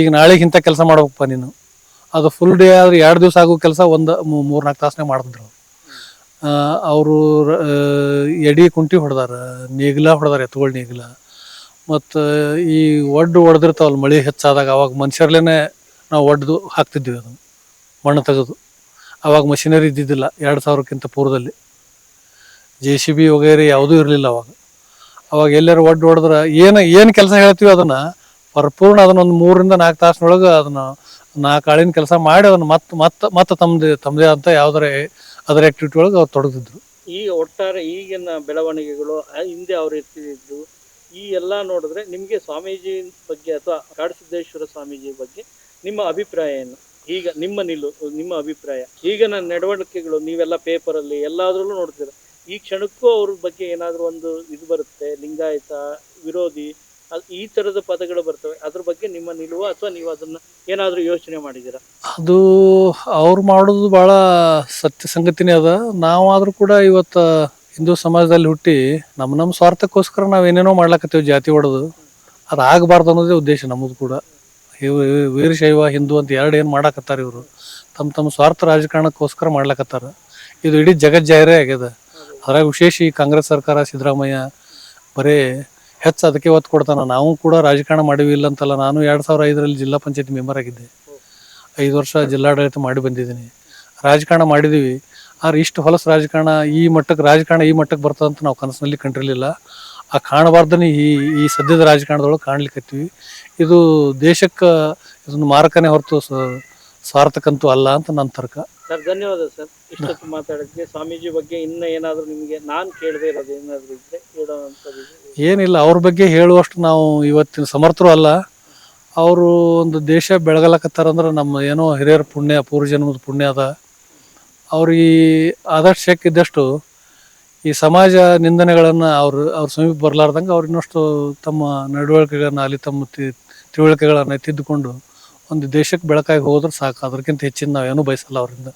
ಈಗ ನಾಳೆಗೆ ಇಂಥ ಕೆಲಸ ಮಾಡ್ಬೇಕಪ್ಪ ನೀನು. ಅದು ಫುಲ್ ಡೇ ಆದ್ರೆ ಎರಡು ದಿವಸ ಆಗೋ ಕೆಲಸ ಒಂದು ಮೂರು ನಾಲ್ಕು ತಾಸನೇ ಮಾಡ್ತಿದ್ರು ಅವರು. ಎಡಿ ಕುಂಟಿ ಹೊಡೆದಾರ. ನೇಗಿಲ ಹೊಡೆದಾರ ಎತ್ತುಗಳು ನೇಗಿಲ. ಮತ್ತು ಈ ಒಡ್ಡು ಹೊಡೆದಿರ್ತಾವಲ್ಲ ಮಳೆ ಹೆಚ್ಚಾದಾಗ, ಅವಾಗ ಮನುಷ್ಯರ್ಲೇ ನಾವು ಒಡ್ದು ಹಾಕ್ತಿದ್ವಿ ಅದನ್ನು. ಮಣ್ಣು ತೆಗೆದು. ಅವಾಗ ಮಷಿನರಿ ಇದ್ದಿದ್ದಿಲ್ಲ ಎರಡು ಸಾವಿರಕ್ಕಿಂತ ಪೂರ್ವದಲ್ಲಿ. ಜೆ ಸಿ ಬಿ ವಗೇರೆ ಯಾವುದೂ ಇರಲಿಲ್ಲ ಅವಾಗ. ಅವಾಗ ಎಲ್ಲರೂ ಒಡ್ಡು ಹೊಡೆದ್ರೆ ಏನು ಏನು ಕೆಲಸ ಹೇಳ್ತೀವಿ ಅದನ್ನು ಪರಿಪೂರ್ಣ ಅದನ್ನೊಂದು ಮೂರರಿಂದ ನಾಲ್ಕು ತಾಸಿನೊಳಗೆ ಅದನ್ನು ನಾಲ್ಕು ಆಳಿನ ಕೆಲಸ ಮಾಡಿ ಅದನ್ನು ಮತ್ತೆ ಮತ್ತೆ ಮತ್ತೆ ತಮ್ಮದೇ ತಮ್ಮದೇ ಅಂತ ಯಾವ್ದಾರ ಅದರ ಆ್ಯಕ್ಟಿವಿಟಿ ಒಳಗೆ ಅವ್ರು ತೊಡಗಿದ್ರು
ಈಗ ಒಟ್ಟಾರೆ ಈಗಿನ ಬೆಳವಣಿಗೆಗಳು ಹಿಂದೆ ಅವ್ರು ಇರ್ತಿದ್ದು, ಈ ಎಲ್ಲ ನೋಡಿದ್ರೆ ನಿಮಗೆ ಸ್ವಾಮೀಜಿ ಬಗ್ಗೆ ಅಥವಾ ಕಾಡಸಿದ್ದೇಶ್ವರ ಸ್ವಾಮೀಜಿ ಬಗ್ಗೆ ನಿಮ್ಮ ಅಭಿಪ್ರಾಯ ಏನು? ಈಗ ನಿಮ್ಮ ನಿಲ್ಲು, ನಿಮ್ಮ ಅಭಿಪ್ರಾಯ. ಈಗ ನನ್ನ ನಡವಳಿಕೆಗಳು, ನೀವೆಲ್ಲ ಪೇಪರಲ್ಲಿ ಎಲ್ಲಾದ್ರಲ್ಲೂ ನೋಡ್ತೀರ. ಈ ಕ್ಷಣಕ್ಕೂ ಅವ್ರ ಬಗ್ಗೆ ಏನಾದರೂ ಒಂದು ಇದು ಬರುತ್ತೆ, ಲಿಂಗಾಯತ, ವಿರೋಧಿ ಅದು ಈ ತರದ ಪದಗಳು ಬರ್ತವೆ. ಅದ್ರ ಬಗ್ಗೆ ನಿಮ್ಮ ನಿಲುವು ಅಥವಾ ನೀವು ಅದನ್ನ ಏನಾದರೂ ಯೋಚನೆ ಮಾಡಿದ್ದೀರಾ?
ಅದು ಅವ್ರು ಮಾಡೋದು ಭಾಳ ಸತ್ಯ ಸಂಗತಿನೇ ಅದ. ನಾವಾದರೂ ಕೂಡ ಇವತ್ತು ಹಿಂದೂ ಸಮಾಜದಲ್ಲಿ ಹುಟ್ಟಿ ನಮ್ಮ ನಮ್ಮ ಸ್ವಾರ್ಥಕ್ಕೋಸ್ಕರ ನಾವು ಏನೇನೋ ಮಾಡ್ಲಕತ್ತೀವಿ ಜಾತಿ ಹೊಡೆದು ಅದು ಆಗಬಾರ್ದು ಅನ್ನೋದೇ ಉದ್ದೇಶ ನಮ್ಮದು ಕೂಡ. ಇವ್- ವೀರಶೈವ ಹಿಂದೂ ಅಂತ ಎರಡು ಏನು ಮಾಡಾಕತ್ತಾರ ಇವರು. ತಮ್ಮ ತಮ್ಮ ಸ್ವಾರ್ಥ ರಾಜಕಾರಣಕ್ಕೋಸ್ಕರ ಮಾಡ್ಲಕತ್ತಾರ. ಇದು ಇಡೀ ಜಗತ್ ಜಾಹಿರೇ ಆಗ್ಯದ. ಅದ್ರಾಗ ವಿಶೇಷ ಈ ಕಾಂಗ್ರೆಸ್ ಸರ್ಕಾರ ಸಿದ್ದರಾಮಯ್ಯ ಬರೀ ಹೆಚ್ಚು ಅದಕ್ಕೆ ಒತ್ತು ಕೊಡ್ತಾನ. ನಾವು ಕೂಡ ರಾಜಕಾರಣ ಮಾಡಿವಿ ಇಲ್ಲ ಅಂತಲ್ಲ, ನಾನು ಎರಡು ಸಾವಿರ ಐದರಲ್ಲಿ ಜಿಲ್ಲಾ ಪಂಚಾಯತ್ ಮೆಂಬರ್ ಆಗಿದ್ದೆ. ಐದು ವರ್ಷ ಜಿಲ್ಲಾಡಳಿತ ಮಾಡಿ ಬಂದಿದ್ದೀನಿ. ರಾಜಕಾರಣ ಮಾಡಿದ್ದೀವಿ ಆದ್ರೆ ಇಷ್ಟು ಹೊಲಸು ರಾಜಕಾರಣ ಈ ಮಟ್ಟಕ್ಕೆ ರಾಜಕಾರಣ ಈ ಮಟ್ಟಕ್ಕೆ ಬರ್ತದಂತ ನಾವು ಕನಸಿನಲ್ಲಿ ಕಂಡಿರಲಿಲ್ಲ. ಆ ಕಾಣಬಾರ್ದನ್ನ ಈ ಈ ಸದ್ಯದ ರಾಜಕಾರಣದೊಳಗೆ ಕಾಣ್ಲಿಕ್ಕತ್ತೀವಿ. ಇದು ದೇಶಕ್ಕೆ ಇದೊಂದು ಮಾರಕನೇ ಹೊರತು ಸ- ಸ್ವಾರ್ಥಕ್ಕಂತೂ ಅಲ್ಲ ಅಂತ ನನ್ನ ತರ್ಕ.
ಸರ್ ಧನ್ಯವಾದ ಸರ್. ಇಷ್ಟೊತ್ತು ಮಾತಾಡೋದಕ್ಕೆ ಸ್ವಾಮೀಜಿ ಬಗ್ಗೆ ಇನ್ನ ಏನಾದರೂ ನಿಮಗೆ ನಾನು ಕೇಳದೆ ಇರೋದು ಏನಾದ್ರೂ ಇದ್ರೆ ಹೇಳೋವಂಥದ್ದು
ಏನಿಲ್ಲ ಅವ್ರ ಬಗ್ಗೆ ಹೇಳುವಷ್ಟು ನಾವು ಇವತ್ತಿನ ಸಮರ್ಥರು ಅಲ್ಲ. ಅವರು ಒಂದು ದೇಶ ಬೆಳಗಲಕತ್ತಾರಂದ್ರೆ ನಮ್ಮ ಏನೋ ಹಿರಿಯರ ಪುಣ್ಯ ಪೂರ್ವಜನ್ಮದ ಪುಣ್ಯ ಅದ. ಅವ್ರಿಗೆ ಆದಷ್ಟು ಶಕ್ತಿ ಇದ್ದಷ್ಟು ಈ ಸಮಾಜ ನಿಂದನೆಗಳನ್ನು ಅವ್ರು, ಅವ್ರ ಸಮೀಪ ಬರಲಾರ್ದಂಗೆ ಅವ್ರು ಇನ್ನಷ್ಟು ತಮ್ಮ ನಡವಳಿಕೆಗಳನ್ನ ಅಲ್ಲಿ ತಮ್ಮ ತಿಳುವಳಿಕೆಗಳನ್ನು ತಿದ್ದುಕೊಂಡು ಒಂದು ದೇಶಕ್ಕೆ ಬೆಳಕಾಗಿ ಹೋದ್ರೆ ಸಾಕು. ಅದಕ್ಕಿಂತ ಹೆಚ್ಚಿನ ನಾವೇನು ಬಯಸಲ್ಲ ಅವರಿಂದ.